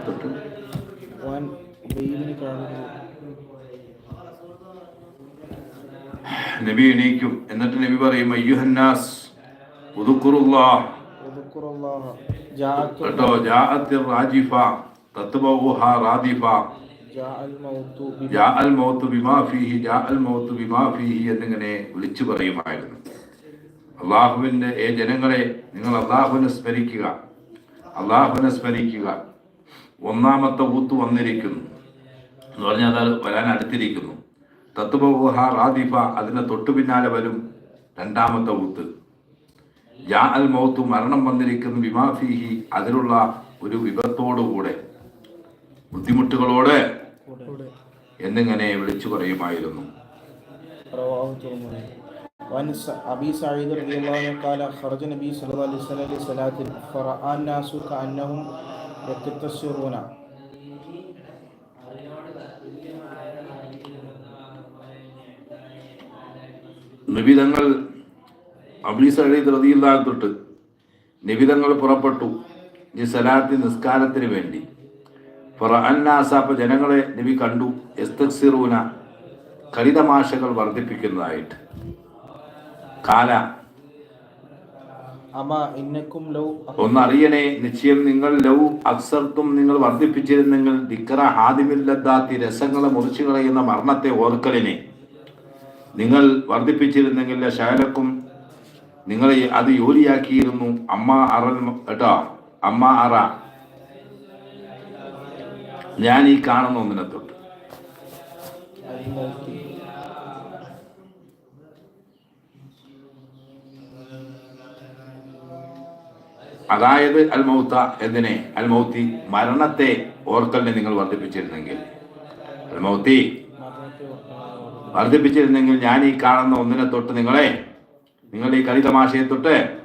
ബന്ധപ്പെട്ട് നബി എണീക്കും. എന്നിട്ട് നബി പറയും അയ്യുഹന്നാസ് എന്നിങ്ങനെ വിളിച്ചു പറയുമായിരുന്നു. അള്ളാഹുവിന്റെ ഏ ജനങ്ങളെ നിങ്ങൾ അള്ളാഹുവിനെ സ്മരിക്കുക. അള്ളാഹുവിനെ സ്മരിക്കുക. ഒന്നാമത്തെ ഊത്ത് വന്നിരിക്കുന്നു എന്ന് പറഞ്ഞാൽ അത് വരാൻ അടുത്തിരിക്കുന്നു തത്വബഹ റാദിഫ അതിന് തൊട്ടു പിന്നാലെ വരും രണ്ടാമത്തെ ഊത്ത് യാ അൽ മൗത്ത് മരണം വന്നിരിക്കുന്നു ബിമാ ഫീഹി അതിലുള്ള ഒരു വിപത്തോടുകൂടെ ബുദ്ധിമുട്ടുകളോടെ എന്നിങ്ങനെ വിളിച്ചു പറയുമായിരുന്നു رواه الترمذي وعن س- ابي سعيد رضي الله عنه قال خرج النبي صلى الله عليه وسلم لصلاه فراى الناس كانهم വ്യക്തിത്വസ്വരൂന നിബിതങ്ങൾ അബീസ് അഴീദ് റതിയില്ലാതെ തൊട്ട് നിബിതങ്ങൾ പുറപ്പെട്ടു. ഈ സലാത്തി നിസ്കാരത്തിന് വേണ്ടി. അന്നാസാപ്പ ജനങ്ങളെ നബി കണ്ടു. എസ്തക്സിറൂന കളിതമാശകൾ വർദ്ധിപ്പിക്കുന്നതായിട്ട്. കാല ഒന്നറിയണേ നിശ്ചയം നിങ്ങൾ ലൗ അക്സർത്തും നിങ്ങൾ വർദ്ധിപ്പിച്ചിരുന്നെങ്കിൽ ദിക്കറ ഹാദിമില്ലദ്ദാത്തി രസങ്ങളെ മുറിച്ചു കളയുന്ന മരണത്തെ ഓർക്കലിനെ. നിങ്ങൾ വർദ്ധിപ്പിച്ചിരുന്നെങ്കിൽ ശാലക്കും നിങ്ങളെ അത് ജോലിയാക്കിയിരുന്നു അമ്മ അറൽ കേട്ടോ അമ്മ അറ. ഞാൻ ഈ കാണുന്ന ഒന്നിനെ തൊട്ട്. അതായത് അൽമൗത്ത എന്തിനെ അൽമൗത്തി മരണത്തെ ഓർക്കലിനെ നിങ്ങൾ വർദ്ധിപ്പിച്ചിരുന്നെങ്കിൽ. അൽമൗത്തി വർദ്ധിപ്പിച്ചിരുന്നെങ്കിൽ ഞാൻ ഈ കാണുന്ന ഒന്നിനെ തൊട്ട് നിങ്ങളെ നിങ്ങളുടെ ഈ കളിതമാശയെ തൊട്ട്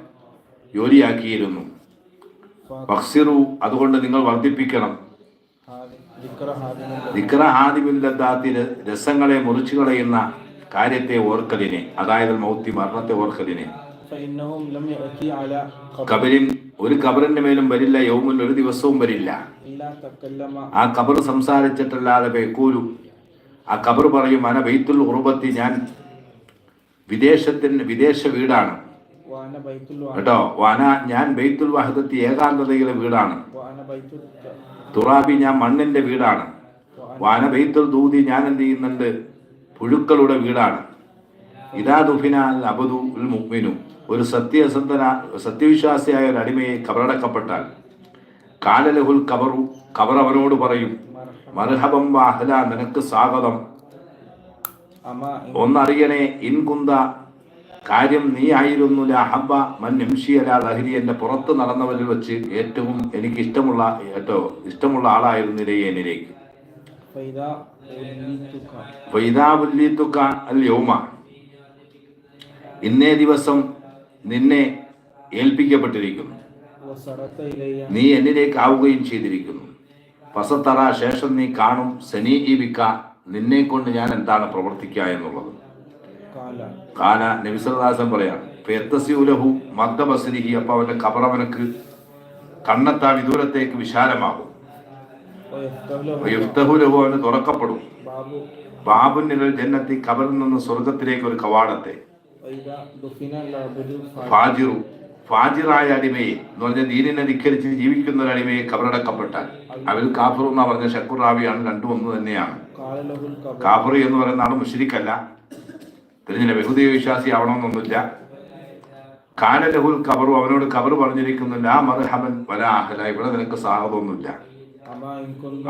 ജോലിയാക്കിയിരുന്നു. ബക്സിറു അതുകൊണ്ട് നിങ്ങൾ വർദ്ധിപ്പിക്കണം. ദിക്ര രസങ്ങളെ മുറിച്ചു കളയുന്ന കാര്യത്തെ ഓർക്കലിനെ അതായത് മൗത്തി മരണത്തെ ഓർക്കലിനെ. കബലിൻ ഒരു കബറിന്റെ മേലും വരില്ല യൗമിൽ ഒരു ദിവസവും വരില്ല. ആ കബർ സംസാരിച്ചിട്ടല്ലാതെ പേക്കൂരു ആ കബർ പറയും അന ബൈത്തുൽ ഉറുബത്തി ഞാൻ വിദേശത്തിന് വിദേശ വീടാണ്. കേട്ടോ? വാന ഞാൻ ബൈത്തുൽ വഹദത്തി ഏകാന്തതയിലെ വീടാണ്. തുറാബി ഞാൻ മണ്ണിന്റെ വീടാണ്. വാന ബൈത്തുൽ ദൂതി ഞാൻ എന്ത് ചെയ്യുന്നുണ്ട്? പുഴുക്കളുടെ വീടാണ്. ഇതാ ദുഫിനാൽ ഉൽ മുഗ്മിനു ഒരു സത്യസന്ധന സത്യവിശ്വാസിയായ ഒരു അടിമയെ കബറടക്കപ്പെട്ടാൽ. കാലലഹുൽ കബറു കബർ അവനോട് പറയും മർഹബം വാഹല നിനക്ക് സ്വാഗതം. ഒന്നറിയണേ ഇൻകുന്ത കാര്യം നീ ആയിരുന്നു ലഹബ മൻ എംഷി അല ലഹരി എന്റെ പുറത്ത് നടന്നവരിൽ വെച്ച് ഏറ്റവും എനിക്ക് ഇഷ്ടമുള്ള ഏറ്റവും ഇഷ്ടമുള്ള ആളായിരുന്നു ഇരയെ എന്നിലേക്ക്. ഫൈദാ ബുല്ലിത്തുക്ക അൽ യൗമ. ഇന്നേ ദിവസം നിന്നെ ഏൽപ്പിക്കപ്പെട്ടിരിക്കുന്നു. നീ എന്നിലേക്ക് ആവുകയും ചെയ്തിരിക്കുന്നു. പസത്തറ ശേഷം നീ കാണും സനി ജീവിക്ക നിന്നെ കൊണ്ട് ഞാൻ എന്താണ് പ്രവർത്തിക്ക എന്നുള്ളത്. കാല നബിസദാസൻ പറയാം പ്രയത്തസ്യൂലഹു മദ്ദബസിരിഹി അപ്പൊ അവന്റെ കബറവനക്ക് കണ്ണെത്താ വിദൂരത്തേക്ക് വിശാലമാകും. യുഫ്തഹുലഹു അവന് തുറക്കപ്പെടും. ബാബുന്നിൽ ജന്നത്തി കബറിൽ നിന്ന് സ്വർഗത്തിലേക്ക് ഒരു കവാടത്തെ ഫാജിറു. ഫാജിറായ അടിമയെ എന്ന് പറഞ്ഞാൽ ദീനിനെ ധിക്കരിച്ച് ജീവിക്കുന്ന ഒരു അടിമയെ കബറടക്കപ്പെട്ടാൽ അവൽ കാഫറു എന്ന് പറഞ്ഞ ഷക്കുറാവിയാണ് രണ്ടു ഒന്ന് തന്നെയാണ്. കാഫറി എന്ന് പറയുന്ന ആൾ മുഷിരിക്കല്ല തിരിഞ്ഞില്ല ബഹുദൈവ വിശ്വാസി ആവണമെന്നൊന്നുമില്ല. കാനലഹുൽ കബറു അവനോട് കബർ പറഞ്ഞിരിക്കുന്നു ലാ മർഹമൻ വലാ അഹല. ഇവിടെ നിനക്ക് സാഹതൊന്നുമില്ല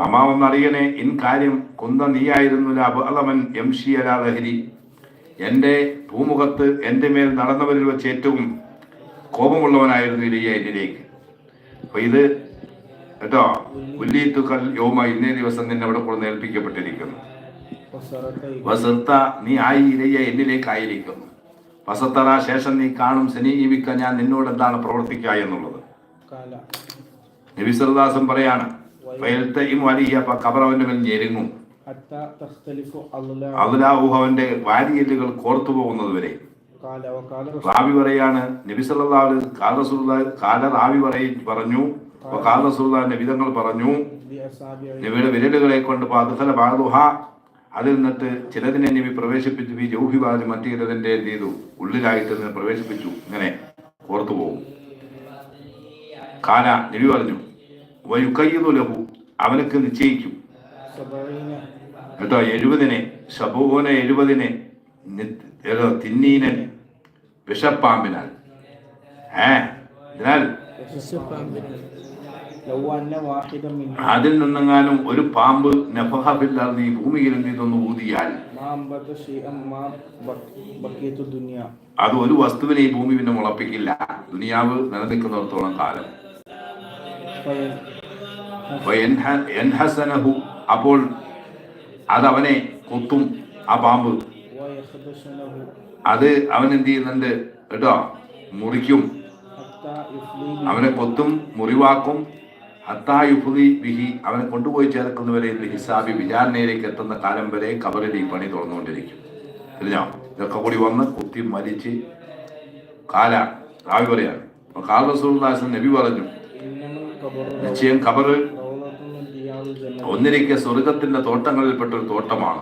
അമ്മാവെന്നറിയണേ ഇൻ കാര്യം കുന്ത നീയായിരുന്നു ലാ ലഹരി. എന്റെ ഭൂമുഖത്ത് എന്റെ മേൽ നടന്നവരിൽ വെച്ച് ഏറ്റവും കോപമുള്ളവനായിരുന്നു ഇലിയ എന്നിലേക്ക് അപ്പൊ ഇത് കേട്ടോ ഉല്ലീത്തു യോമ ഇന്നേ ദിവസം നിന്നെ അവിടെ കൂടെ ഏൽപ്പിക്കപ്പെട്ടിരിക്കുന്നു. വസർത്ത നീ ആയി ഇലയ എന്നിലേക്കായിരിക്കുന്നു വസത്തറ ശേഷം നീ കാണും സനീജിപ്പിക്ക ഞാൻ നിന്നോട് എന്താണ് പ്രവർത്തിക്കുക എന്നുള്ളത്. നബിസർദാസും പറയാണ് ഫയൽത്തെ ഈ വലിയ കബറവന്റെ മേൽ ഞെരുങ്ങും. അതിലാഹു അവന്റെ വാരിയല്ലുകൾ കോർത്തു പോകുന്നത് വരെ. റാവി പറയാണ് നബിസല്ലാഹു കാല പറഞ്ഞു. കാല വിധങ്ങൾ പറഞ്ഞു. നബിയുടെ വിരലുകളെ കൊണ്ട് പാദുഹല പാദുഹ അതിൽ നിന്നിട്ട് ചിലതിനെ നബി പ്രവേശിപ്പിച്ചു ഈ ജൗഹി ബാലി മറ്റു ചിലതിന്റെ എന്ത് ചെയ്തു? ഉള്ളിലായിട്ട് പ്രവേശിപ്പിച്ചു. ഇങ്ങനെ കോർത്തു പോകും. കാല നബി പറഞ്ഞു വയുക്കയ്യതു ലഹു അവനക്ക് നിശ്ചയിക്കും. എന്നിട്ടോ എഴുപതിന് ശബൂന എഴുപതിന് ഏതോ തിന്നീനൻ വിഷപ്പാമ്പിനാൽ. ഏ അതിനാൽ അതിൽ നിന്നെങ്ങാനും ഒരു പാമ്പ് നഫഹബില്ലാതെ നീ ഭൂമിയിൽ നിന്നൊന്ന് ഊതിയാൽ? അത് ഒരു വസ്തുവിനെ ഈ ഭൂമി പിന്നെ മുളപ്പിക്കില്ല. ദുനിയാവ് നിലനിൽക്കുന്നിടത്തോളം കാലം. അപ്പോൾ അതവനെ കൊത്തും ആ പാമ്പ്. അത് അവൻ എന്ത് ചെയ്യുന്നുണ്ട്? കേട്ടോ മുറിക്കും. അവനെ കൊത്തും മുറിവാക്കും. അത്തായുഫുദി വിഹി അവനെ കൊണ്ടുപോയി ചേർക്കുന്നവരെ ഹിസാബി വിചാരണയിലേക്ക് എത്തുന്ന കാലം വരെ കബറിൽ ഈ പണി തുറന്നുകൊണ്ടിരിക്കും. തിരിഞ്ഞോ ഇതൊക്കെ കൂടി വന്ന് കുത്തി മരിച്ച് കാല. റാവി പറയാണ്. കാൽ റസൂൽ നബി പറഞ്ഞു നിശ്ചയം കബറ് ഒന്നിരിക്കെ സ്വർഗത്തിന്റെ തോട്ടങ്ങളിൽപ്പെട്ട ഒരു തോട്ടമാണ്.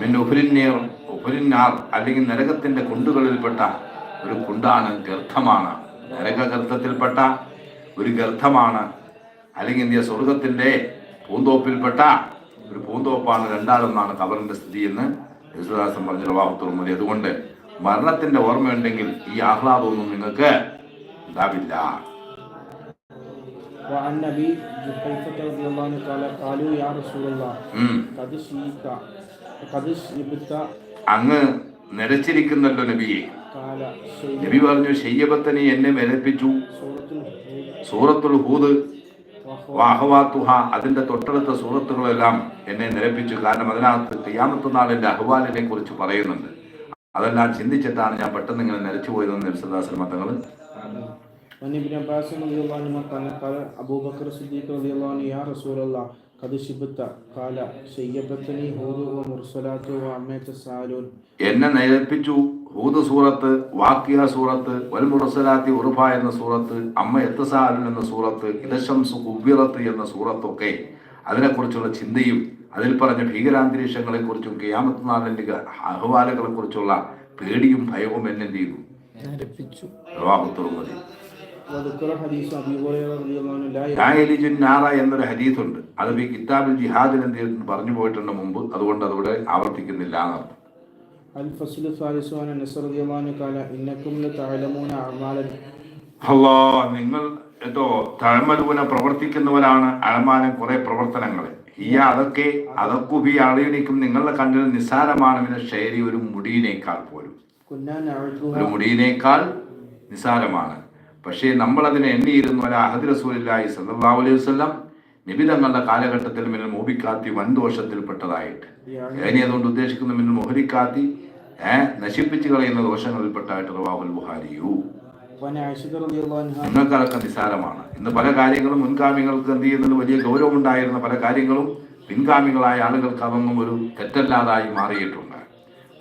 പിന്നെ ഉഫുലിന്നീർ ഉഫുലിന്നാർ അല്ലെങ്കിൽ നരകത്തിന്റെ കുണ്ടുകളിൽപ്പെട്ട ഒരു കുണ്ടാണ് നരക നരകഗർത്തത്തിൽപ്പെട്ട ഒരു ഗർത്തമാണ് അല്ലെങ്കിൽ ഇന്ത്യ സ്വർഗത്തിന്റെ പൂന്തോപ്പിൽപ്പെട്ട ഒരു പൂന്തോപ്പാണ് രണ്ടാളെന്നാണ് കബറിന്റെ സ്ഥിതി എന്ന് യേശുദാസൻ പറഞ്ഞ റവാഹത്തുറു മതി അതുകൊണ്ട് മരണത്തിന്റെ ഓർമ്മയുണ്ടെങ്കിൽ ഈ ആഹ്ലാദമൊന്നും നിങ്ങൾക്ക് ഉണ്ടാവില്ല. وعن أبي جحيفة رضي الله عنه قال قالوا يا رسول الله ഉം. قد شيبت قد شيبت അങ്ങ് നിരച്ചിരിക്കുന്നല്ലോ നബിയെ قال شيء നബി പറഞ്ഞു ശയ്യബത്തനി എന്നെ വിലപ്പിച്ചു سورة الهود സൂറത്തുൽ ഹൂദ് وأخواتها വാഹവാത്തുഹ അതിന്റെ തൊട്ടടുത്ത സൂറത്തുകളെല്ലാം എന്നെ നിരപ്പിച്ചു കാരണം അതിനകത്ത് ക്രിയാമത്ത് നാളിന്റെ അഹ്വാലിനെ കുറിച്ച് പറയുന്നുണ്ട് അതെല്ലാം ചിന്തിച്ചിട്ടാണ് ഞാൻ പെട്ടെന്ന് ഇങ്ങനെ നിരച്ചു പോയതെന്ന് നബ്സദാസൻ മതങ്ങൾ وعن ابن عباس رضي الله عنهما قال قال أبو بكر الصديق رضي الله عنه يا رسول الله قد شبت قال شيبتني هود ومرسلات وعميت السالون എന്നെ നിരപ്പിച്ചു ഹൂദ് സൂറത്ത് വാക്യ സൂറത്ത് വൽമുറസലാത്തി ഉറുഫ എന്ന സൂറത്ത് അമ്മ എത്തസാലൻ എന്ന സൂറത്ത് ഇദശംസു കുബിറത്ത് എന്ന സൂറത്തൊക്കെ അതിനെക്കുറിച്ചുള്ള ചിന്തയും അതിൽ പറഞ്ഞ ഭീകരാന്തരീക്ഷങ്ങളെ കുറിച്ചും ക്യാമത്ത് നാളിന്റെ അഹ്വാലുകളെ കുറിച്ചുള്ള പേടിയും ഭയവും എന്നെ എന്ത് ചെയ്തു നാറ എന്നൊരു ഹദീസുണ്ട് അത് ഈ കിതാബിൽ ജിഹാദിൽ എന്ത് ചെയ്തിട്ടുണ്ട് പറഞ്ഞു പോയിട്ടുണ്ട് മുമ്പ് അതുകൊണ്ട് അതവിടെ ആവർത്തിക്കുന്നില്ല എന്നർത്ഥം الفصل الثالث عن أنس رضي الله عنه قال إنكم لتعلمون أعمالا അല്ലോ നിങ്ങൾ എന്തോ തഴമലൂന പ്രവർത്തിക്കുന്നവരാണ് അഴമാനം കുറെ പ്രവർത്തനങ്ങൾ ഈ അതൊക്കെ അതൊക്കെ അളിയണിക്കും നിങ്ങളുടെ കണ്ണിൽ നിസ്സാരമാണ് പിന്നെ ശൈലി ഒരു മുടിയിനേക്കാൾ പോലും كنا ഒരു نعدها മുടിയിനേക്കാൾ നിസ്സാരമാണ് പക്ഷേ നമ്മളതിനെ എണ്ണിയിരുന്നു അല അഹദ് റസൂലില്ലായി സല്ലാ അലൈഹി വസ്ലം കാലഘട്ടത്തിൽ മിന്നൽ മോഹിക്കാത്തി വൻദോഷത്തിൽപ്പെട്ടതായിട്ട്. ഇനി അതുകൊണ്ട് ഉദ്ദേശിക്കുന്ന മിന്നൽ മോഹരിക്കാത്തി? നശിപ്പിച്ചു കളയുന്ന ദോഷങ്ങളിൽപ്പെട്ടായിട്ട് റവാഹുൽ ബുഹാരിയു നിങ്ങൾക്കതൊക്കെ നിസ്സാരമാണ്. ഇന്ന് പല കാര്യങ്ങളും മുൻകാമികൾക്ക് എന്ത് ചെയ്യുന്നതിന് വലിയ ഗൗരവമുണ്ടായിരുന്ന പല കാര്യങ്ങളും പിൻഗാമികളായ ആളുകൾക്ക് അതൊന്നും ഒരു തെറ്റല്ലാതായി മാറിയിട്ടുണ്ട്.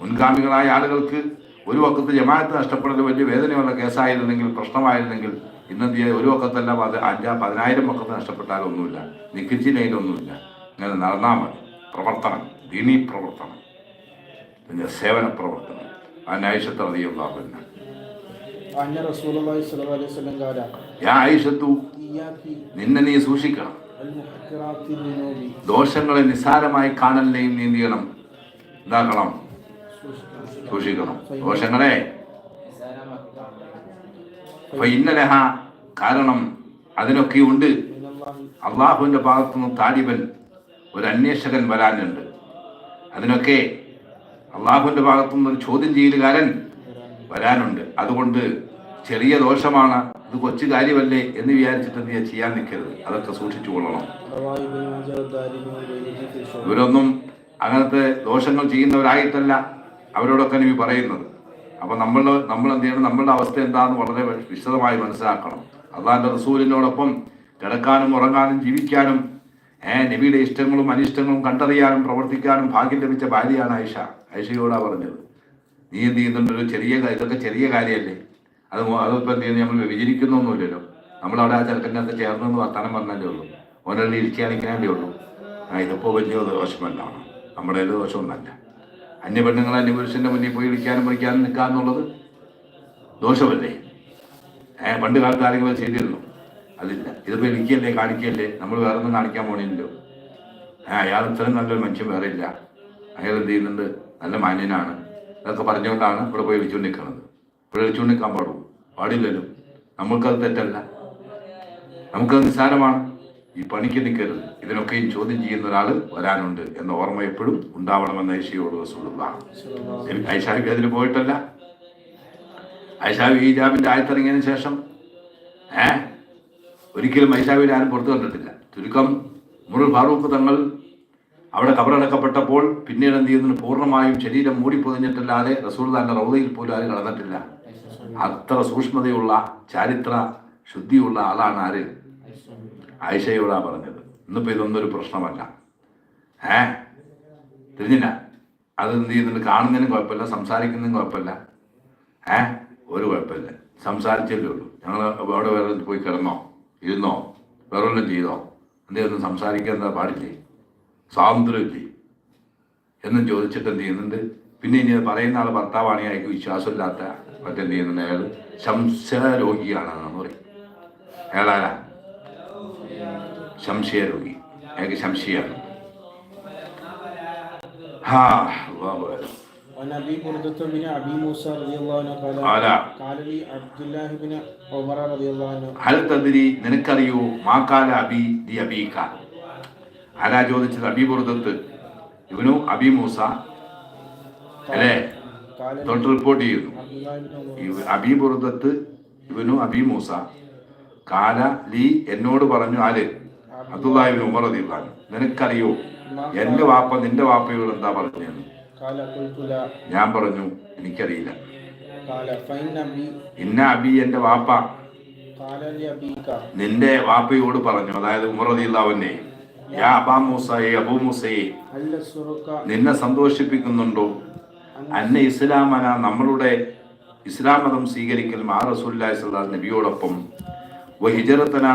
മുൻഗാമികളായ ആളുകൾക്ക് ഒരു വക്കത്ത് ജമാഅത്ത് നഷ്ടപ്പെടുന്നത് വലിയ വേദനയുള്ള കേസായിരുന്നെങ്കിൽ പ്രശ്നമായിരുന്നെങ്കിൽ ഇന്നെന്ത്യ ഒരു വക്കത്തല്ല പത് അഞ്ചാ പതിനായിരം വക്കത്ത് നഷ്ടപ്പെട്ടാലൊന്നുമില്ല നിഖിച്ചിനയിലൊന്നുമില്ല ഇങ്ങനെ നടന്നാൽ മതി. പ്രവർത്തനം. ദിനീ പ്രവർത്തനം. പിന്നെ സേവന പ്രവർത്തനം. അനായിഷത്ത് അറിയുള്ള പിന്നെ നിന്നെ നീ സൂക്ഷിക്കണം. ദോഷങ്ങളെ നിസ്സാരമായി കാണലിനെയും നീന്തിയണം. എന്താക്കണം? സൂക്ഷിക്കണം ദോഷങ്ങളെ. ഇന്നലഹ കാരണം അതിനൊക്കെ ഉണ്ട്. അള്ളാഹുവിന്റെ ഭാഗത്തു നിന്ന് താലിബൻ ഒരു അന്വേഷകൻ വരാനുണ്ട്. അതിനൊക്കെ അള്ളാഹുവിന്റെ ഭാഗത്തു നിന്ന് ഒരു ചോദ്യം ചെയ്യലുകാരൻ വരാനുണ്ട്. അതുകൊണ്ട് ചെറിയ ദോഷമാണ്. ഇത് കൊച്ചു കാര്യമല്ലേ എന്ന് വിചാരിച്ചിട്ട് നീ ചെയ്യാൻ നിൽക്കരുത്. അതൊക്കെ സൂക്ഷിച്ചു കൊള്ളണം. ഇവരൊന്നും അങ്ങനത്തെ ദോഷങ്ങൾ ചെയ്യുന്നവരായിട്ടല്ല. അവരോടൊക്കെ ഇനി പറയുന്നത്. അപ്പൊ നമ്മൾ നമ്മൾ എന്ത് ചെയ്യണം നമ്മളുടെ അവസ്ഥ എന്താണെന്ന് വളരെ വിശദമായി മനസ്സിലാക്കണം. അള്ളാന്റെ റസൂലിനോടൊപ്പം കിടക്കാനും ഉറങ്ങാനും ജീവിക്കാനും ഏ നബിയുടെ ഇഷ്ടങ്ങളും അനിഷ്ടങ്ങളും കണ്ടറിയാനും പ്രവർത്തിക്കാനും ഭാഗ്യം ലഭിച്ച ഭാര്യയാണ് ഐഷ ഐഷയോടാ പറഞ്ഞത്. നീ എന്ത് ചെയ്യുന്നുണ്ട്? ഒരു ചെറിയ ഇതൊക്കെ ചെറിയ കാര്യമല്ലേ അത് അതിപ്പോ എന്ത് ചെയ്യുന്നു നമ്മൾ വിചരിക്കുന്നൊന്നുമില്ലല്ലോ നമ്മളവിടെ ആ ചെറുക്കന്റെ അകത്ത് ചേർന്നെന്ന് വർത്താനം പറഞ്ഞല്ലേ ഉള്ളൂ. ഓരോ ഇരിക്കുകയാണെങ്കിലേ ഉള്ളൂ. ആ ഇതിപ്പോൾ വലിയ ദോഷമല്ല നമ്മുടെ ദോഷമൊന്നല്ല അന്യ അന്യപുരുഷന്റെ മുന്നിൽ പോയി ഇടിക്കാനും പഠിക്കാനും നിൽക്കുക എന്നുള്ളത് ദോഷമല്ലേ? ഏഹ് പണ്ട് കാലത്ത് ആരെങ്കിലും ചെയ്തിരുന്നു? അതില്ല. ഇതിപ്പോൾ ഇരിക്കല്ലേ കാണിക്കല്ലേ നമ്മൾ വേറെ ഒന്നും കാണിക്കാൻ പോണില്ലല്ലോ. ഏഹ് അയാൾ ഇത്രയും നല്ലൊരു മനുഷ്യൻ വേറെ ഇല്ല. അയാൾ എന്ത് ചെയ്യുന്നുണ്ട്? നല്ല മാന്യനാണ്. അതൊക്കെ പറഞ്ഞുകൊണ്ടാണ് ഇവിടെ പോയി വിളിച്ചുകൊണ്ട് നിൽക്കുന്നത് ഇവിടെ വിളിച്ചുകൊണ്ട് നിൽക്കാൻ പാടും പാടില്ലല്ലോ. നമുക്കത് തെറ്റല്ല. നമുക്കത് നിസ്സാരമാണ്. ഈ പണിക്ക് നിൽക്കരുത് ഇതിനൊക്കെയും ചോദ്യം ചെയ്യുന്ന ഒരാൾ വരാനുണ്ട് എന്ന ഓർമ്മ എപ്പോഴും ഉണ്ടാവണമെന്ന് ഐഷയോട് റസൂലുള്ള. ഐശാവിക്ക് അതിന് പോയിട്ടല്ല. ഐഷാബി ഹിജാബിന്റെ ആയത്തിറങ്ങിയതിന് ശേഷം ഏ? ഒരിക്കലും ഐശാവിൽ ആരും പുറത്തു കണ്ടിട്ടില്ല ചുരുക്കം മുറുൽ ഫാറൂഖ് തങ്ങൾ അവിടെ കബറടക്കപ്പെട്ടപ്പോൾ പിന്നീട് എന്ത് ചെയ്യുന്നു? പൂർണമായും ശരീരം മൂടിപ്പൊതിഞ്ഞിട്ടല്ലാതെ റസൂൽദാന്റെ റൗദയിൽ പോലും ആരും കടന്നിട്ടില്ല. അത്ര സൂക്ഷ്മതയുള്ള ചാരിത്ര ശുദ്ധിയുള്ള ആളാണ് ആര്? ആയിഷയോടാ പറഞ്ഞത്. ഇന്നിപ്പോൾ ഇതൊന്നൊരു പ്രശ്നമല്ല. ഏ? തിരിഞ്ഞില്ല. അത് എന്ത് ചെയ്യുന്നുണ്ട്? കാണുന്നതിനും കുഴപ്പമില്ല സംസാരിക്കുന്നതിനും കുഴപ്പമില്ല. ഏ? ഒരു കുഴപ്പമില്ല. സംസാരിച്ചല്ലേ ഉള്ളൂ. ഞങ്ങൾ അവിടെ വേറെ പോയി കിടന്നോ? ഇരുന്നോ? വേറെ വല്ലതും ചെയ്തോ എന്തെയൊന്നും സംസാരിക്കാൻ എന്താ പാടില്ലേ? സ്വാതന്ത്ര്യമില്ലേ? എന്നും ചോദിച്ചിട്ട് എന്ത് ചെയ്യുന്നുണ്ട്? പിന്നെ ഇനി പറയുന്ന ആൾ ഭർത്താവാണെങ്കിൽ അയാൾക്ക് വിശ്വാസമില്ലാത്ത മറ്റെന്ത് ചെയ്യുന്നുണ്ട് അയാൾ ശംസരോഗിയാണെന്നാണ് പറയും അയാളാരാ? സംശയരോഗി അയാൾക്ക് സംശയമാണ് ഹാ അല്ലാഹു അക്ബർ. وعن ابي برده بن ابي موسى رضي الله عنه قال قال قال لي عبد الله بن عمر رضي الله عنه ഹൽ തദ്രി നിനക്കറിയോ മാക്കാല അബി ദി അബീക ആരാ ചോദിച്ചത് അബീബുറുദത്ത് ഇവനു അബി മൂസ അല്ലേ قال لي തൊട്ട് റിപ്പോർട്ട് ചെയ്യുന്നു عبد الله بن عمر ഇവ- അബീബുറുദത്ത് ഇവനു അബി മൂസ കാല ലീ എന്നോട് പറഞ്ഞു ആര് അബ്ദുല്ലാഹിബിൻ ഉമർ അതിയുള്ളാൻ നിനക്കറിയോ എന്റെ വാപ്പ നിന്റെ വാപ്പയോട് എന്താ പറഞ്ഞത് ഞാൻ പറഞ്ഞു എനിക്കറിയില്ല. ഇന്ന അബി എന്റെ വാപ്പ. നിന്റെ വാപ്പയോട് പറഞ്ഞു അതായത് ഉമർ അതിയുള്ളാവന്റെ മൂസയെ അബൂ മൂസയെ നിന്നെ സന്തോഷിപ്പിക്കുന്നുണ്ടോ? അന്ന ഇസ്ലാമന നമ്മളുടെ ഇസ്ലാം മതം സ്വീകരിക്കൽ മാ റസൂല്ലാ നബിയോടൊപ്പം.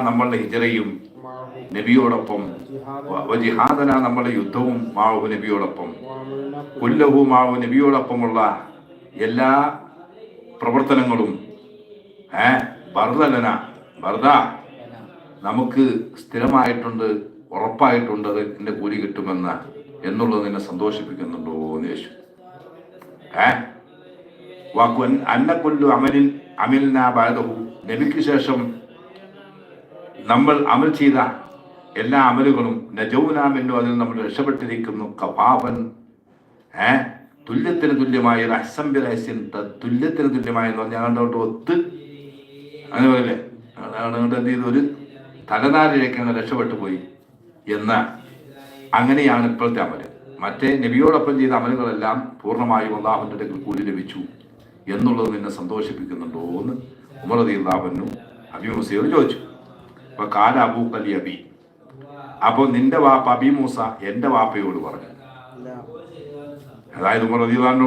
നമ്മളുടെ ഹിജറയും. നബിയോടൊപ്പം. ജിഹാദന നമ്മുടെ യുദ്ധവും മാവു നബിയോടൊപ്പം. കൊല്ലവും മാവു നബിയോടൊപ്പമുള്ള എല്ലാ പ്രവർത്തനങ്ങളും ഏ ബർദലന ബർദ നമുക്ക് സ്ഥിരമായിട്ടുണ്ട് ഉറപ്പായിട്ടുണ്ട് അത് എന്റെ കൂലി കിട്ടുമെന്ന് എന്നുള്ളത് നിന്നെ സന്തോഷിപ്പിക്കുന്നുണ്ടോ യേശു. ഏ? വാക്കുൻ അന്ന കൊല്ലു അമലിൽ അമിലിനാ ബാധവും നബിക്ക് ശേഷം നമ്മൾ അമൽ ചെയ്ത എല്ലാ അമലുകളും നജൗനാമെന്നു അതിൽ നമ്മൾ രക്ഷപ്പെട്ടിരിക്കുന്നു. കപാപൻ ഏ? തുല്യത്തിന് തുല്യമായ ഒരു അസംബി രഹസ്യം ത- തുല്യത്തിന് തുല്യമായ എന്ന് പറഞ്ഞാൽ അങ്ങോട്ട് ഒത്ത്. അങ്ങനെ പറയില്ലേ? അങ്ങോട്ട് എന്ത് ചെയ്തു? ഒരു തലനാരിലേക്ക് അങ്ങ് രക്ഷപ്പെട്ടു പോയി എന്ന അങ്ങനെയാണ് ഇപ്പോഴത്തെ അമൽ. മറ്റേ നബിയോടൊപ്പം ചെയ്ത അമലുകളെല്ലാം പൂർണമായും അള്ളാഹുവിന്റെ അടുക്കൽ കൂലി ലഭിച്ചു എന്നുള്ളത് നിന്നെ സന്തോഷിപ്പിക്കുന്നുണ്ടോ എന്ന് ഉമർ അലി അള്ളാഹുനും അബി ചോദിച്ചു. അപ്പൊ കാല അബൂ കലി അബി അപ്പോൾ നിന്റെ വാപ്പ അബി മൂസ എന്റെ വാപ്പയോട് പറഞ്ഞു. അതായത് ഉമർ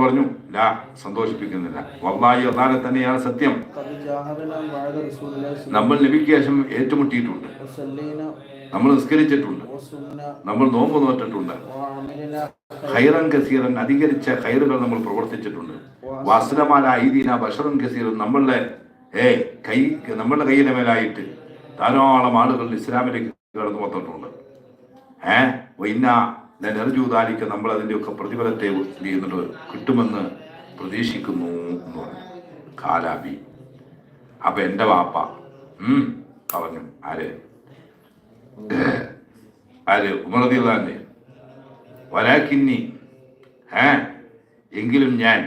പറഞ്ഞു ലാ സന്തോഷിപ്പിക്കുന്നില്ല. വല്ലായി അതാണ് തന്നെയാണ് സത്യം. നമ്മൾ ലഭിക്കേഷം ഏറ്റുമുട്ടിയിട്ടുണ്ട്. നമ്മൾ നിസ്കരിച്ചിട്ടുണ്ട്. നമ്മൾ നോമ്പ് നോറ്റിട്ടുണ്ട്. ഹൈറൻ കസീറൻ അധികരിച്ച ഹൈറുകൾ നമ്മൾ പ്രവർത്തിച്ചിട്ടുണ്ട്. വാസ്ലമാല ഐദീന ബഷറൻ ഖസീർ നമ്മളുടെ ഏ കൈ നമ്മളുടെ കയ്യിലെ മേലായിട്ട് ധാരാളം ആളുകൾ ഇസ്ലാമിലേക്ക് കടന്നു വന്നിട്ടുണ്ട്. ഏ? ഇന്ന നെനർജൂതാലിക്ക് നമ്മൾ അതിന്റെയൊക്കെ പ്രതിഫലത്തെ ചെയ്യുന്നുണ്ട് കിട്ടുമെന്ന് പ്രതീക്ഷിക്കുന്നു എന്ന് പറഞ്ഞു. കാലാബി. അപ്പൊ എന്റെ വാപ്പ ഉം പറഞ്ഞു. ആര്? ആര്? ഉമർദിള്ളാന്റെ വരാക്കിന്നി ഏ? എങ്കിലും ഞാൻ.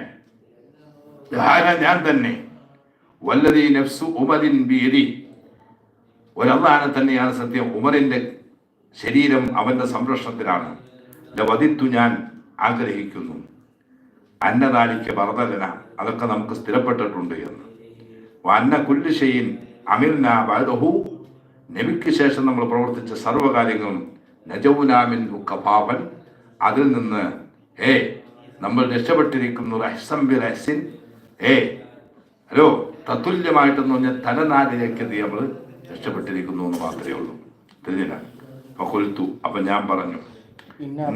ഞാൻ തന്നെ. വല്ലതീ നഫ്സു ഉമരിൻ ബിയതി ഒരല്ലാനെ തന്നെയാണ് സത്യം ഉമറിന്റെ ശരീരം അവന്റെ സംരക്ഷണത്തിലാണ്. വധിത്തു ഞാൻ ആഗ്രഹിക്കുന്നു. അന്നദാലിക്ക് വർദ്ധന അതൊക്കെ നമുക്ക് സ്ഥിരപ്പെട്ടിട്ടുണ്ട് എന്ന്. അന്ന കുല്ലിശയിൻ അമിർന ബഹു നബിക്ക് ശേഷം നമ്മൾ പ്രവർത്തിച്ച സർവകാര്യങ്ങളും നജവുനാമിൻ കപാപൻ. അതിൽ നിന്ന് ഏ നമ്മൾ രക്ഷപ്പെട്ടിരിക്കുന്നു റഹസംബി റഹസിൻ. ഏ ഹലോ തത്തുല്യമായിട്ടെന്ന് പറഞ്ഞാൽ തലനാരിലേക്ക് നമ്മൾ രക്ഷപ്പെട്ടിരിക്കുന്നു എന്ന് മാത്രമേ ഉള്ളൂ. തിരിഞ്ഞില്ല കൊലുത്തു അപ്പൊ ഞാൻ പറഞ്ഞു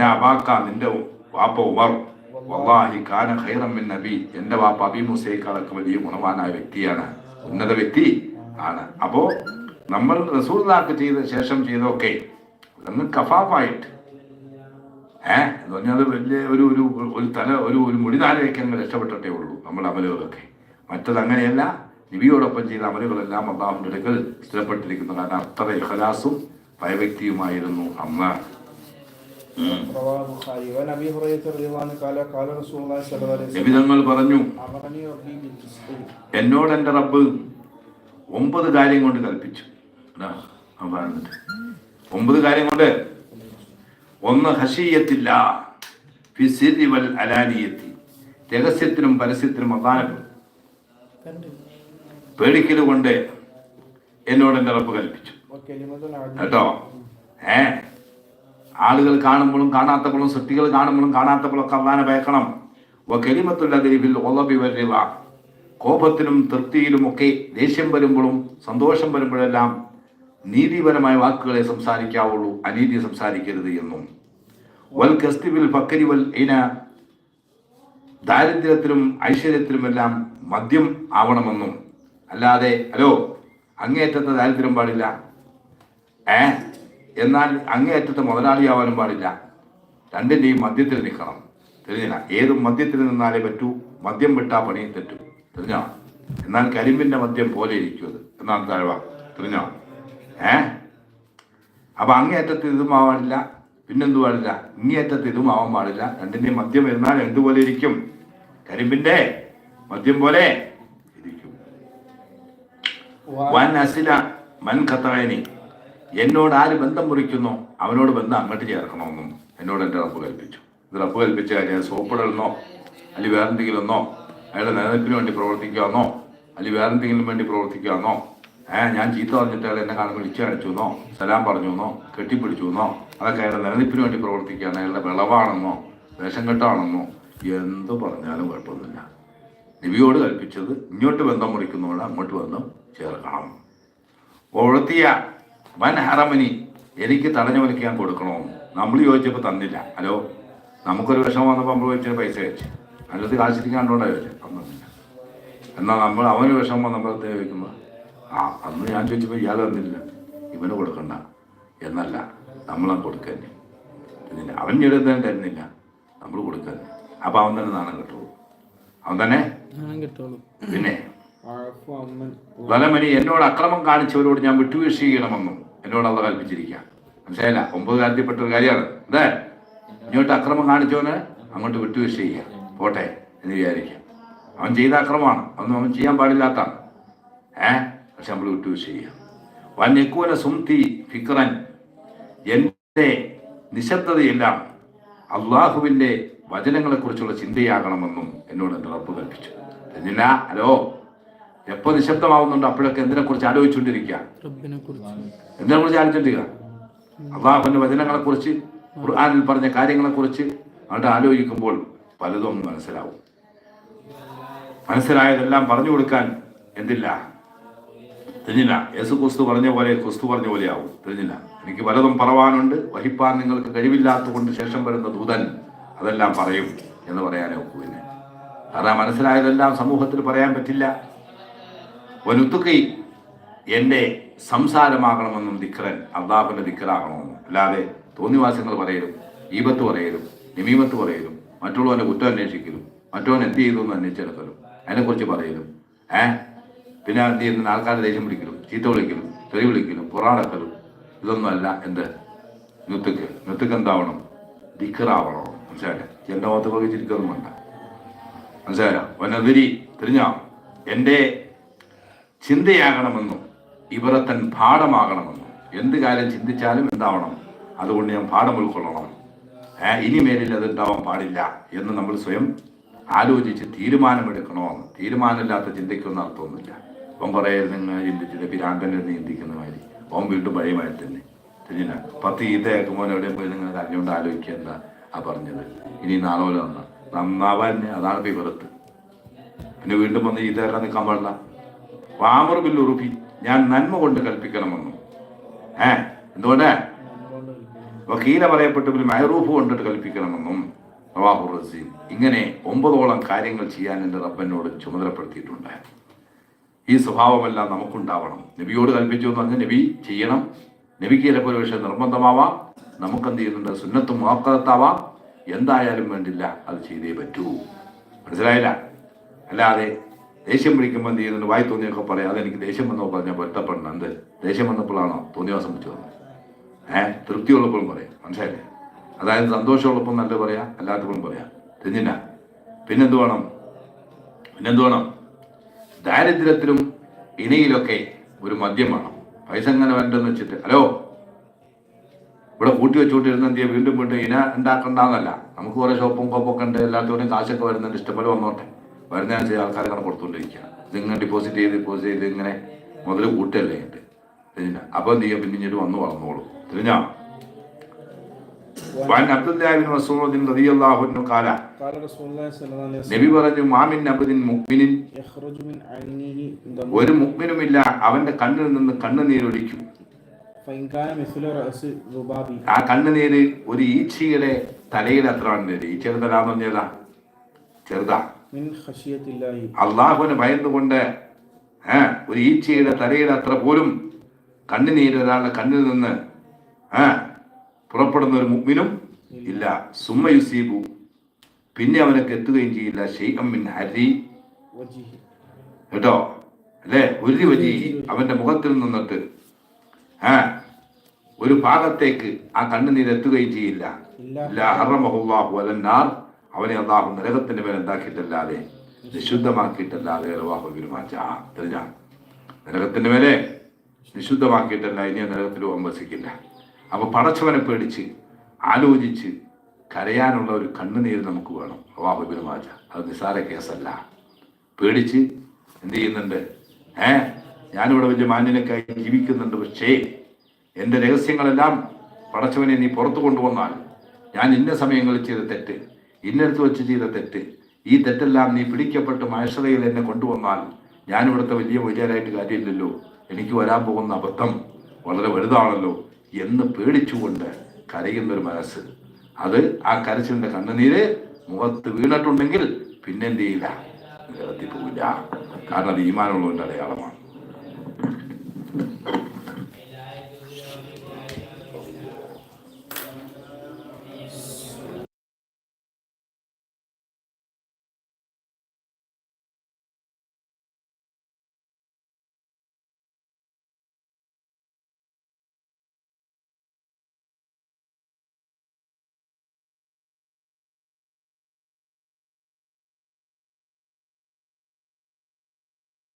അബാക്ക നിന്റെ വാപ്പ ഉമർ. വല്ലാഹി കാന ഖൈറം മിൻ നബി. എന്റെ വാപ്പ അബി മുസൈക്കാളൊക്കെ വലിയ ഗുണവാനായ വ്യക്തിയാണ്. ഉന്നത വ്യക്തി ആണ്. അപ്പോ നമ്മൾ റസൂൽക്ക് ചെയ്ത ശേഷം ചെയ്തൊക്കെ അന്ന് കഫാഫായിട്ട്. ഏ? എന്ന് പറഞ്ഞാൽ അത് വലിയ ഒരു ഒരു ഒരു തല ഒരു ഒരു മുടിനാലയൊക്കെ അങ്ങ് രക്ഷപ്പെട്ടിട്ടേ ഉള്ളൂ നമ്മൾ അമലുകളൊക്കെ. മറ്റത് അങ്ങനെയല്ല നബിയോടൊപ്പം ചെയ്ത അമലുകളെല്ലാം അള്ളാഹുന്റെ അടുക്കൽ സ്ഥിരപ്പെട്ടിരിക്കുന്നതാണ്. അത്ര ഇഖലാസും ഭയവ്യക്തിയുമായിരുന്നു അമ്മ. നബിതങ്ങൾ പറഞ്ഞു എന്നോട് എന്റെ റബ്ബ് ഒമ്പത് കാര്യം കൊണ്ട് കൽപ്പിച്ചു. ഒമ്പത് കാര്യം കൊണ്ട്? ഒന്ന് വൽ അലാനിയത്തി. രഹസ്യത്തിനും പരസ്യത്തിനും അദാനപ്പെടും. പേടിക്കലുകൊണ്ട് എന്നോട് എന്റെ റബ്ബ് കൽപ്പിച്ചു. കേട്ടോ? ഏ? ആളുകൾ കാണുമ്പോഴും കാണാത്തപ്പോഴും സൃഷ്ടികൾ കാണുമ്പോഴും കാണാത്തപ്പോഴും ഒക്കെ അള്ളാനെ ഭയക്കണം കെലിമത്തുള്ളതിരിവിൽ ഒളബി വരിക കോപത്തിനും തൃപ്തിയിലും ഒക്കെ ദേഷ്യം വരുമ്പോഴും സന്തോഷം വരുമ്പോഴെല്ലാം നീതിപരമായ വാക്കുകളെ സംസാരിക്കാവുള്ളൂ അനീതി സംസാരിക്കരുത് എന്നും. വൽ കസ്തിബിൽ പക്കരിവൽ ഇന. ദാരിദ്ര്യത്തിലും ഐശ്വര്യത്തിലുമെല്ലാം മദ്യം ആവണമെന്നും. അല്ലാതെ ഹലോ അങ്ങേറ്റത്തെ ദാരിദ്ര്യം പാടില്ല. ഏ? എന്നാൽ അങ്ങേയറ്റത്ത് മുതലാളിയാവാനും പാടില്ല. രണ്ടിന്റെയും മധ്യത്തിൽ നിൽക്കണം. തെളിഞ്ഞ ഏത് മദ്യത്തിൽ നിന്നാലേ പറ്റൂ? മദ്യം വിട്ടാ പണി തെറ്റു. തെളിഞ്ഞോ? എന്നാൽ കരിമ്പിന്റെ മദ്യം പോലെ ഇരിക്കും അത്. എന്നാണ് താഴ്വ. തെളിഞ്ഞോ? ഏ? അപ്പൊ അങ്ങേയറ്റത്ത് ഇതും ആവാനില്ല. പിന്നെന്തു പാടില്ല? ഇങ്ങേയറ്റത്ത് ഇതും ആവാൻ പാടില്ല. രണ്ടിന്റെയും മദ്യം എന്നാൽ എന്തുപോലെ ഇരിക്കും? കരിമ്പിന്റെ മദ്യം പോലെ ഇരിക്കും. വൻ അസില മൻ കത്തായനി എന്നോട് ആര് ബന്ധം മുറിക്കുന്നു? അവനോട് ബന്ധം അങ്ങോട്ട് ചേർക്കണമെന്നും എന്നോട് എന്റെ റബ്ബ് കൽപ്പിച്ചു. ഇത് റബ്ബ് കൽപ്പിച്ച കാര്യം സോപ്പിടലെന്നോ അല്ലെങ്കിൽ വേറെന്തെങ്കിലും ഒന്നോ അയാളുടെ നിലനിൽപ്പിന് വേണ്ടി പ്രവർത്തിക്കാമെന്നോ അല്ലെങ്കിൽ വേറെന്തെങ്കിലും വേണ്ടി പ്രവർത്തിക്കാമെന്നോ ഏ ഞാൻ ചീത്ത പറഞ്ഞിട്ട് അയാൾ എന്നെ കാണുമ്പോൾ വിളിച്ചു കാണിച്ചു എന്നോ സലാം പറഞ്ഞു എന്നോ കെട്ടിപ്പിടിച്ചു എന്നോ അതൊക്കെ അയാളുടെ നിലനിൽപ്പിന് വേണ്ടി പ്രവർത്തിക്കുകയാണ് അയാളുടെ വിളവാണെന്നോ വേഷം കെട്ടാണെന്നോ എന്ത് പറഞ്ഞാലും കുഴപ്പമൊന്നുമില്ല. നബിയോട് കൽപ്പിച്ചത് ഇങ്ങോട്ട് ബന്ധം മുറിക്കുന്നവരെ അങ്ങോട്ട് ബന്ധം ചേർക്കണം. ഒഴുത്തിയ വൻ ഹറമനി എനിക്ക് തടഞ്ഞു വലിക്കാൻ കൊടുക്കണോ? നമ്മൾ ചോദിച്ചപ്പോൾ തന്നില്ല. ഹലോ നമുക്കൊരു വിഷമം വന്നപ്പോൾ നമ്മൾ ചോദിച്ചൊരു പൈസ വെച്ച് അല്ലത് കാശിരിക്കാണ്ടോണ്ടാ ചോദിച്ചത് തന്നില്ല. എന്നാൽ നമ്മൾ അവന് വിഷമം വന്നപ്പോൾ ചോദിക്കുമ്പോൾ ആ അന്ന് ഞാൻ ചോദിച്ചപ്പോൾ ഇയാൾ തന്നില്ല. ഇവന് കൊടുക്കണ്ട. എന്നല്ല നമ്മളത് കൊടുക്കാൻ തന്നില്ല അവൻ ചെറുതാൻ തരുന്നില്ല. നമ്മൾ കൊടുക്കാൻ അപ്പം അവൻ തന്നെ നാണം കിട്ടുള്ളൂ അവൻ തന്നെ പിന്നെ? വലമനി എന്നോട് അക്രമം കാണിച്ചവരോട് ഞാൻ വിട്ടുവീഴ്ച ചെയ്യണമെന്നും എന്നോട് അള്ള കൽപ്പിച്ചിരിക്കുക. മനസ്സിലായില്ല? ഒമ്പത് കാര്യത്തിൽപ്പെട്ട ഒരു കാര്യമാണ്. അതെ ഇങ്ങോട്ട് അക്രമം കാണിച്ചവന് അങ്ങോട്ട് വിട്ടുവീഴ്ച ചെയ്യുക. പോട്ടെ എന്ന് വിചാരിക്കുക. അവൻ ചെയ്ത അക്രമമാണ്. അതൊന്നും അവൻ ചെയ്യാൻ പാടില്ലാത്താണ് ഏ? പക്ഷെ നമ്മൾ വിട്ടുവീഴ്ച ചെയ്യുക. വന്യക്കൂന സുംതി ഫിക്രൻ. എന്റെ നിശബ്ദതയെല്ലാം അള്ളാഹുവിന്റെ വചനങ്ങളെക്കുറിച്ചുള്ള ചിന്തയാകണമെന്നും എന്നോട് എന്റെ റബ്ബ് കൽപ്പിച്ചു. എന്നില്ല ഹലോ? എപ്പോ നിശബ്ദമാവുന്നുണ്ടോ അപ്പോഴൊക്കെ എന്തിനെ കുറിച്ച് ആലോചിച്ചുകൊണ്ടിരിക്കുക? എന്തിനെ കുറിച്ച് ആലോചിച്ചിരിക്കുക അള്ളാഹുവിന്റെ വചനങ്ങളെ കുറിച്ച് ഖുർആാനിൽ പറഞ്ഞ കാര്യങ്ങളെ കുറിച്ച് അവിടെ ആലോചിക്കുമ്പോൾ പലതും മനസ്സിലാവും. മനസ്സിലായതെല്ലാം പറഞ്ഞു കൊടുക്കാൻ എന്തില്ല? തിരിഞ്ഞില്ല യേസു ക്രിസ്തു പറഞ്ഞ പോലെ ക്രിസ്തു പറഞ്ഞ പോലെയാവും. ആവും തിരിഞ്ഞില്ല എനിക്ക് പലതും പറവാനുണ്ട്. വഹിപ്പാൻ നിങ്ങൾക്ക് കഴിവില്ലാത്തതുകൊണ്ട് ശേഷം വരുന്ന ദൂതൻ അതെല്ലാം പറയും എന്ന് പറയാനേ പിന്നെ. കാരണം മനസ്സിലായതെല്ലാം സമൂഹത്തിൽ പറയാൻ പറ്റില്ല. വനുത്തുക്കൈ എന്റെ സംസാരമാകണമെന്നും ദിക്റൻ അള്ളാഹുവിന്റെ ദിക്കറാകണമെന്നും അല്ലാതെ തോന്നിവാസങ്ങൾ പറയലും ഈപത്ത് പറയലും നിമീമത്ത് പറയലും മറ്റുള്ളവന്റെ കുറ്റം അന്വേഷിക്കലും മറ്റവൻ എന്ത് ചെയ്തു എന്ന് അന്വേഷിച്ചെടുക്കലും അതിനെക്കുറിച്ച് പറയലും. ഏ? പിന്നെ എന്ത് ചെയ്യുന്ന? ആൾക്കാരെ ദേഷ്യം പിടിക്കലും ചീത്ത വിളിക്കലും തെറി വിളിക്കലും പുറാടക്കലും ഇതൊന്നുമല്ല എന്ത് നുത്തുക്ക്. നുത്തുക്ക് എന്താവണം? ദിക്കറാവണം മനസ്സിലായില്ലേ? എന്റെ മുഖത്ത് പോയി ചിരിക്കൊന്നും വേണ്ട. മനസ്സിലായോ? വനതിരി തിരിഞ്ഞാവും എന്റെ ചിന്തയാകണമെന്നും തൻ പാഠമാകണമെന്നും എന്ത് കാര്യം ചിന്തിച്ചാലും എന്താവണം? അതുകൊണ്ട് ഞാൻ പാഠം ഉൾക്കൊള്ളണം. ഇനി മേലിൽ അത് ഉണ്ടാവാൻ പാടില്ല എന്ന് നമ്മൾ സ്വയം ആലോചിച്ച് തീരുമാനമെടുക്കണമെന്ന്. തീരുമാനമില്ലാത്ത ചിന്തയ്ക്കൊന്നും അർത്ഥമൊന്നുമില്ല. ഓൻ കുറേ നിങ്ങൾ ചിന്തിച്ചിട്ട് പിരാന്തനെ ചിന്തിക്കുന്ന മാതിരി ഓം വീണ്ടും പഴയമായി തന്നെ. തിരിഞ്ഞ പത്ത് ഈത്ത മോനെ എവിടെ പോയി നിങ്ങൾ കരഞ്ഞുകൊണ്ട് ആലോചിക്കുക എന്താ ആ പറഞ്ഞത്. ഇനി നാളെ പോലെ നന്നാ നന്നാവാൻ അതാണ് വിവരത്ത് പിന്നെ വീണ്ടും വന്ന് കേൾക്കാൻ നിൽക്കാൻ പാടില്ല. വാമർ ബിൽ ഉറുപ്പി ഞാൻ നന്മ കൊണ്ട് കൽപ്പിക്കണമെന്നും. ഏ എന്തുകൊണ്ട്? വക്കീല പറയപ്പെട്ടതിൽ മെഹറൂഫ് കൊണ്ടിട്ട് കൽപ്പിക്കണമെന്നും റവാഹു റസീൻ ഇങ്ങനെ ഒമ്പതോളം കാര്യങ്ങൾ ചെയ്യാൻ എന്റെ റബ്ബനോട് ചുമതലപ്പെടുത്തിയിട്ടുണ്ട് ഈ സ്വഭാവമെല്ലാം നമുക്കുണ്ടാവണം. നബിയോട് കൽപ്പിച്ചു എന്ന് പറഞ്ഞാൽ നബി ചെയ്യണം. നബിക്ക് ചിലപ്പോൾ പക്ഷേ നിർബന്ധമാവാം. നമുക്കെന്ത് ചെയ്യുന്നുണ്ട്? സുന്നത്തും മുഹക്കത്താവാം എന്തായാലും വേണ്ടില്ല അത് ചെയ്തേ പറ്റൂ. മനസ്സിലായില്ല? അല്ലാതെ ദേഷ്യം പിടിക്കുമ്പോൾ എന്ത് ചെയ്യുന്നുണ്ട്? വായി തോന്നിയൊക്കെ പറയാം. അതെനിക്ക് ദേഷ്യം വന്നപ്പോൾ പറഞ്ഞാൽ പൊരുത്തപ്പെടണം. എന്ത്? ദേഷ്യം വന്നപ്പോഴാണോ തോന്നിയാസം വെച്ച് വന്നത്? ഏഹ് തൃപ്തിയുള്ളപ്പോഴും പറയാം. മനസ്സിലായില്ലേ? അതായത് സന്തോഷമുള്ളപ്പോൾ നല്ല പറയാം അല്ലാത്തപ്പോഴും പറയാം. തെഞ്ഞില്ല പിന്നെന്ത് വേണം? പിന്നെന്ത് വേണം? ദാരിദ്ര്യത്തിലും ഇണയിലൊക്കെ ഒരു മദ്യം വേണം. പൈസ എങ്ങനെ വേണ്ടെന്ന് വെച്ചിട്ട്. ഹലോ? ഇവിടെ കൂട്ടി വെച്ചുകൊണ്ടിരുന്ന എന്ത് ചെയ്യാം വീണ്ടും വീണ്ടും ഇന ഉണ്ടാക്കണ്ടെന്നല്ല. നമുക്ക് കുറെ ഷോപ്പും കോപ്പൊക്കെ ഉണ്ട്. എല്ലാത്തോടെയും കാശൊക്കെ വരുന്നുണ്ട്. ഇഷ്ടംപോലെ വന്നോട്ടെ. വരുന്നതിനനുസരിച്ച് ആൾക്കാരെ അങ്ങനെ കൊടുത്തുകൊണ്ടിരിക്കുകയാണ്. ഇതിങ്ങനെ ഡിപ്പോസിറ്റ് ചെയ്ത് ഡിപ്പോസിറ്റ് ചെയ്ത് ഇങ്ങനെ മുതൽ കൂട്ടല്ലേ ഉണ്ട് തിരിഞ്ഞ അപ്പം എന്ത് ചെയ്യാം? പിന്നെ ഇങ്ങോട്ട് വന്ന് വളർന്നോളൂ. തിരിഞ്ഞാ? നബി പറഞ്ഞു മാമിൻ ഒരു മുക്മിനുമില്ല അവന്റെ കണ്ണിൽ നിന്ന് കണ്ണുനീരൊലിക്കും. ആ കണ്ണുനീര് ഒരു ഈച്ചയുടെ തലയിൽ അത്ര ഈച്ചയുടെ പറഞ്ഞതാ? ചെറുതാ? അള്ളാഹുവിന് ഭയന്നുകൊണ്ട് ഒരു ഈച്ചയുടെ തലയുടെ അത്ര പോലും കണ്ണുനീര് ഒരാളുടെ കണ്ണിൽ നിന്ന് പുറപ്പെടുന്ന ഒരു മുമ്പിനും ഇല്ല. സുമ്മ യുസീബു. പിന്നെ അവനൊക്കെ എത്തുകയും ചെയ്യില്ല. ഷെയ്ഖം മിൻ ഹരി. കേട്ടോ? അല്ലേ? ഒരു വജി. അവന്റെ മുഖത്തിൽ നിന്നിട്ട് ഏ ഒരു ഭാഗത്തേക്ക് ആ കണ്ണുനീരെത്തുകയും ചെയ്യില്ല. അവനെ അള്ളാഹു നരകത്തിന്റെ മേൽ എന്താക്കിയിട്ടല്ലാതെ നിശുദ്ധമാക്കിയിട്ടല്ലാതെ അള്ളാഹു വിരുമാച്ച തെളിഞ്ഞ. മേലെ നിശുദ്ധമാക്കിയിട്ടല്ല ഇനി നരകത്തിൽ വമ്പസിക്കില്ല അപ്പൊ പടച്ചവനെ പേടിച്ച് ആലോചിച്ച് കരയാനുള്ള ഒരു കണ്ണുനീര് നമുക്ക് വേണം അള്ളാഹു പെരുമാറ്റ അത് നിസാര കേസല്ല. പേടിച്ച് എന്ത് ചെയ്യുന്നുണ്ട്? ഏ? ഞാനിവിടെ വലിയ മാന്യനൊക്കെ ജീവിക്കുന്നുണ്ട് പക്ഷേ എന്റെ രഹസ്യങ്ങളെല്ലാം പടച്ചവനെ നീ പുറത്തു കൊണ്ടുവന്നാൽ ഞാൻ ഇന്ന സമയങ്ങളിൽ ചെയ്ത തെറ്റ്. ഇന്നടുത്ത് വെച്ച് ചെയ്ത തെറ്റ്. ഈ തെറ്റെല്ലാം നീ പിടിക്കപ്പെട്ട് മഹേശ്വരയിൽ എന്നെ കൊണ്ടുവന്നാൽ ഞാൻ ഇവിടുത്തെ വലിയ വലിയരായിട്ട് കാര്യമില്ലല്ലോ. എനിക്ക് വരാൻ പോകുന്ന അബദ്ധം വളരെ വലുതാണല്ലോ എന്ന് പേടിച്ചുകൊണ്ട് കരയുന്നൊരു മനസ്സ്. അത് ആ കരച്ചിലിന്റെ കണ്ണുനീര് മുഖത്ത് വീണിട്ടുണ്ടെങ്കിൽ പിന്നെന്ത് ചെയ്യില്ല? നിരത്തി പോവില്ല കാരണം അത് ഈമാനുള്ളവന്റെ അടയാളമാണ്.